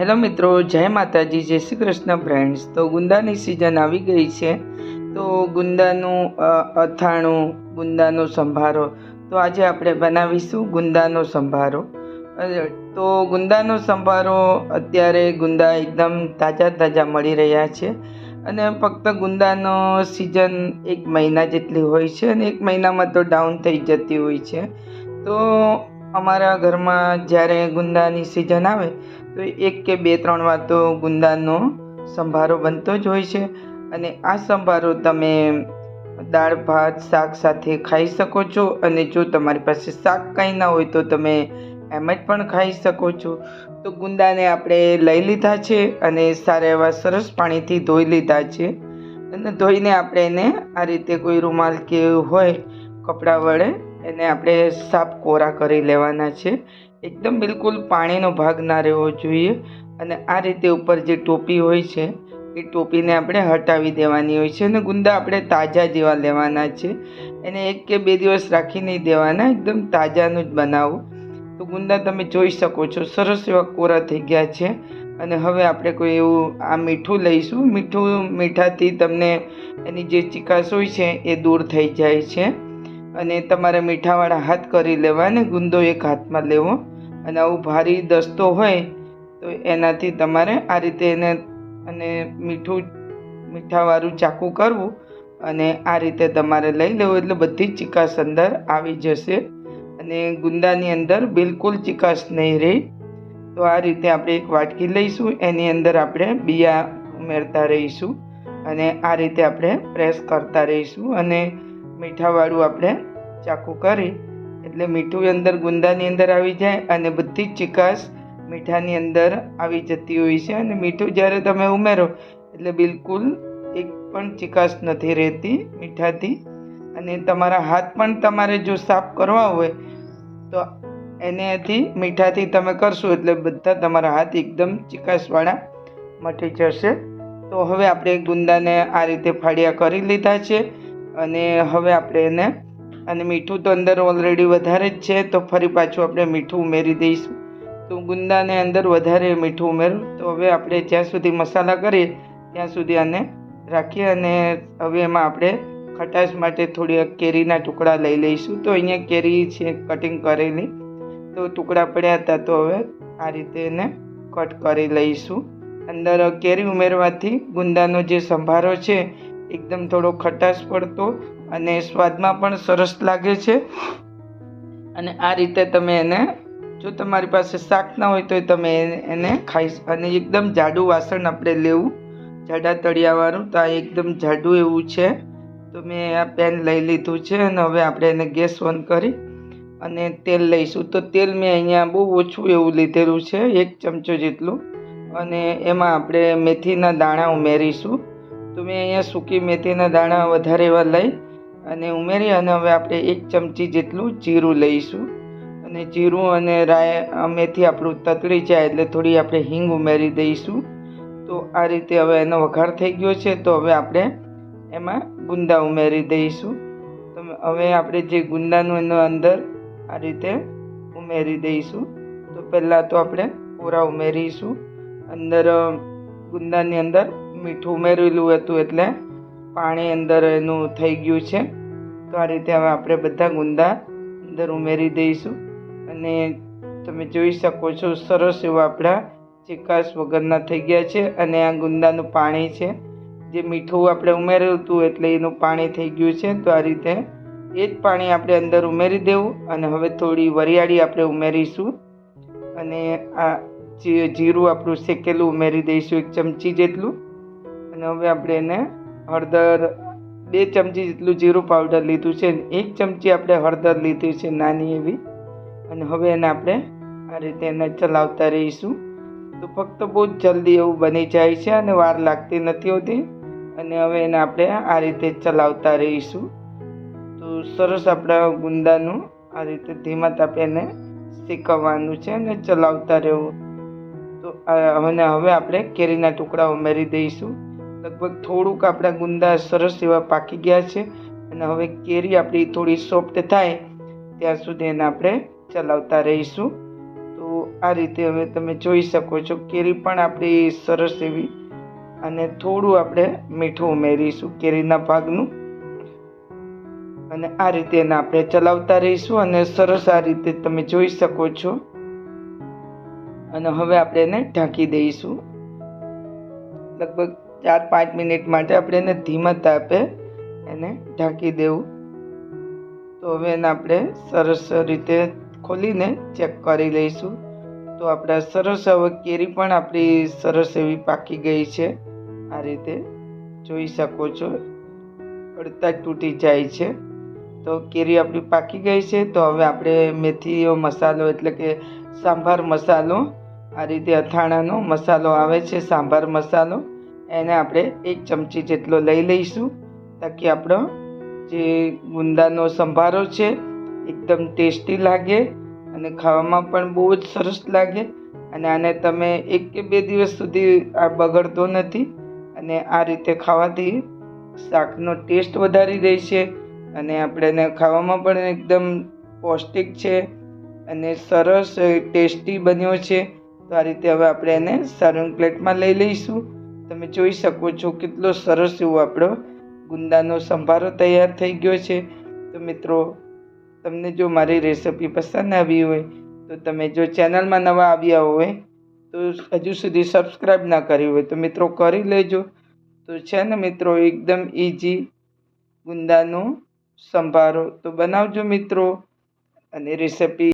Hello મિત્રો, જય માતાજી, જય શ્રી કૃષ્ણ ફ્રેન્ડ્સ તો ગુંદાની સિઝન આવી ગઈ છે. તો ગુંદાનું અથાણું, ગુંદાનો સંભારો, તો આજે આપણે બનાવીશું ગુંદાનો સંભારો. તો ગુંદાનો સંભારો અત્યારે ગુંદા એકદમ તાજા તાજા મળી રહ્યા છે. અને ફક્ત ગુંદાનો સિઝન એક મહિના જેટલી હોય છે અને એક મહિનામાં તો ડાઉન થઈ જતી હોય છે. તો અમારા ઘરમાં જ્યારે ગુંદાની સિઝન આવે તો એક કે બે, ત્રણ વાર તો ગુંદાનો સંભારો બનતો જ હોય છે. અને આ સંભારો તમે દાળ, ભાત, શાક સાથે ખાઈ શકો છો. અને જો તમારી પાસે શાક કાંઈ ના હોય તો તમે એમ જ પણ ખાઈ શકો છો. તો ગુંદાને આપણે લઈ લીધા છે અને સારા એવા સરસ પાણીથી ધોઈ લીધા છે. અને ધોઈને આપણે એને આ રીતે કોઈ રૂમાલ કે હોય કપડાં વડે એને આપણે સાફ કોરા કરી લેવાના છે. એકદમ બિલકુલ પાણીનો ભાગ ના રહેવો જોઈએ અને આ રીતે ઉપર જે ટોપી હોય છે, એ ટોપીને આપણે હટાવી દેવાની હોય છે અને ગુંદા આપણે તાજા જેવા લેવાના છે. એને એક કે બે દિવસ રાખી નહીં દેવાના, એકદમ તાજાનું જ બનાવવું તો ગુંદા તમે જોઈ શકો છો, સરસ એવા કોરા થઈ ગયા છે. અને હવે આપણે કોઈ એવું આ મીઠું લઈશું. મીઠું મીઠાથી તમને એની જે ચિકાસ હોય છે, એ દૂર થઈ જાય છે. અને તમારે મીઠાવાળા હાથ કરી લેવા અને ગુંદો એક હાથમાં લેવો. અને આવું ભારી દસ્તો હોય તો એનાથી તમારે આ રીતે એને અને મીઠું, મીઠાવાળું ચાકુ કરવું અને આ રીતે તમારે લઈ લેવું એટલે બધી ચિકાસ અંદર આવી જશે. અને ગુંદાની અંદર બિલકુલ ચિકાસ નહીં રહે. તો આ રીતે આપણે એક વાટકી લઈશું, એની અંદર આપણે બિયા ઉમેરતા રહીશું અને આ રીતે આપણે પ્રેસ કરતા રહીશું અને મીઠાવાળું આપણે ચાકુ કરી, એટલે મીઠું અંદર ગુંદાની અંદર આવી જાય અને બધી જ ચિકાસ મીઠાની અંદર આવી જતી હોય છે. અને મીઠું જ્યારે તમે ઉમેરો, એટલે બિલકુલ એક પણ ચિકાસ નથી રહેતી મીઠાથી. અને તમારા હાથ પણ તમારે જો સાફ કરવા હોય, તો એનેથી મીઠાથી તમે કરશો, એટલે બધા તમારા હાથ એકદમ ચિકાસવાળા મટી જશે. તો હવે આપણે ગુંદાને આ રીતે ફાળિયા કરી લીધા છે. અને હવે આપણે એને, અને મીઠું તો અંદર ઓલરેડી વધારે જ છે, તો ફરી પાછું આપણે મીઠું ઉમેરી દઈશું. તો ગુંદાને અંદર વધારે મીઠું ઉમેરું. તો હવે આપણે જ્યાં સુધી મસાલા કરીએ, ત્યાં સુધી આને રાખીએ અને હવે એમાં આપણે ખટાશ માટે થોડી કેરીના ટુકડા લઈ લઈશું. તો અહીંયા કેરી છે કટિંગ કરેલી. તો ટુકડા પડ્યા હતા, તો હવે આ રીતે એને કટ કરી લઈશું. અંદર કેરી ઉમેરવાથી ગુંદાનો જે સંભારો છે એકદમ થોડો ખટાશ પડતો અને સ્વાદમાં પણ સરસ લાગે છે. અને આ રીતે તમે એને, જો તમારી પાસે શાક ના હોય તો તમે એને ખાઈ અને એકદમ જાડું વાસણ આપણે લેવું, જાડા તળિયાવાળું, તો આ એકદમ જાડું એવું છે. તો મેં આ પેન લઈ લીધું છે અને હવે આપણે એને ગેસ ઓન કરી અને તેલ લઈશું. તો તેલ મેં અહીંયા બહુ ઓછું એવું લીધેલું છે, એક ચમચો જેટલું. અને એમાં આપણે મેથીના દાણા ઉમેરીશું. તો મેં અહીંયા સૂકી મેથીના દાણા વધારે એવા લઈ અને ઉમેરી અને હવે આપણે એક ચમચી જેટલું જીરું લઈશું. અને જીરું અને રાય મેથી આપણું તતળી જાય એટલે થોડી આપણે હિંગ ઉમેરી દઈશું. તો આ રીતે હવે એનો વઘાર થઈ ગયો છે, તો હવે આપણે એમાં ગુંદા ઉમેરી દઈશું. તો હવે આપણે જે ગુંદાનું એનો અંદર આ રીતે ઉમેરી દઈશું. તો પહેલાં તો આપણે કોરા ઉમેરીશું. અંદર ગુંદાની અંદર મીઠું ઉમેરેલું હતું એટલે પાણી અંદર એનું થઈ ગયું છે. તો આ રીતે હવે આપણે બધા ગુંદા અંદર ઉમેરી દઈશું. અને તમે જોઈ શકો છો, સરસ એવા આપણા ચિકાસ વગરના થઈ ગયા છે અને આ ગુંદાનું પાણી છે. જે મીઠું આપણે ઉમેર્યું હતું એટલે એનું પાણી થઈ ગયું છે. તો આ રીતે એ જ પાણી આપણે અંદર ઉમેરી દેવું અને હવે થોડી વરિયાળી આપણે ઉમેરીશું. અને આ જીરું આપણું શેકેલું ઉમેરી દઈશું એક ચમચી જેટલું. અને હવે આપણે એને હળદર બે ચમચી જેટલું જીરું પાવડર લીધું છે અને એક ચમચી આપણે હળદર લીધી છે નાની એવી. અને હવે એને આપણે આ રીતે એને ચલાવતા રહીશું. તો ફક્ત બહુ જ જલ્દી એવું બની જાય છે અને વાર લાગતી નથી હોતી. અને હવે એને આપણે આ રીતે ચલાવતા રહીશું. તો સરસ આપણા ગુંદાનું આ રીતે ધીમા તાપે એને શેકવવાનું છે અને ચલાવતા રહેવું. તો અને હવે આપણે કેરીના ટુકડા ઉમેરી દઈશું. લગભગ થોડુંક આપણા ગુંદા સરસ એવા પાકી ગયા છે અને હવે કેરી આપણી થોડી સોફ્ટ થાય ત્યાં સુધી એને આપણે ચલાવતા રહીશું. તો આ રીતે હવે તમે જોઈ શકો છો કેરી પણ આપણી સરસ એવી અને થોડું આપણે મીઠું ઉમેરીશું કેરીના ભાગનું. અને આ રીતે એને આપણે ચલાવતા રહીશું અને સરસ આ રીતે તમે જોઈ શકો છો. અને હવે આપણે એને ઢાંકી દઈશું. લગભગ ચાર પાંચ મિનિટ માટે આપણે એને ધીમા તાપે એને ઢાંકી દેવું. તો હવે એને આપણે સરસ રીતે ખોલીને ચેક કરી લઈશું. તો આપણા સરસ હવે કેરી પણ આપણી સરસ એવી પાકી ગઈ છે. આ રીતે જોઈ શકો છો. અડતા તૂટી જાય છે. તો કેરી આપણી પાકી ગઈ છે. તો હવે આપણે મેથીનો મસાલો એટલે કે સાંભાર મસાલો આ રીતે અથાણાનો મસાલો આવે છે, સાંભાર મસાલો. એને આપણે એક ચમચી જેટલો લઈ લઈશું, તાકી આપણો જે ગુંદાનો સંભારો છે, એકદમ ટેસ્ટી લાગે અને ખાવામાં પણ બહુ જ સરસ લાગે. અને આને તમે એક કે બે દિવસ સુધી આ બગડતો નથી અને આ રીતે ખાવાથી શાકનો ટેસ્ટ વધારી દે છે અને આપણે એને ખાવામાં પણ એકદમ પૌષ્ટિક છે અને સરસ, ટેસ્ટી બન્યો છે. તો આ રીતે હવે આપણે એને સર્વિંગ પ્લેટમાં લઈ લઈશું. તમે જોઈ શકો છો કેટલો સરસ એવો આપણો ગુંદાનો સંભારો તૈયાર થઈ ગયો છે. તો મિત્રો, તમને જો મારી રેસિપી પસંદ આવી હોય, તો તમે જો ચેનલમાં નવા આવ્યા હોય, તો હજુ સુધી સબસ્ક્રાઈબ ના કરી હોય, તો મિત્રો કરી લેજો. તો છે ને મિત્રો, એકદમ ઇઝી ગુંદાનો સંભારો. તો બનાવજો મિત્રો, અને રેસિપી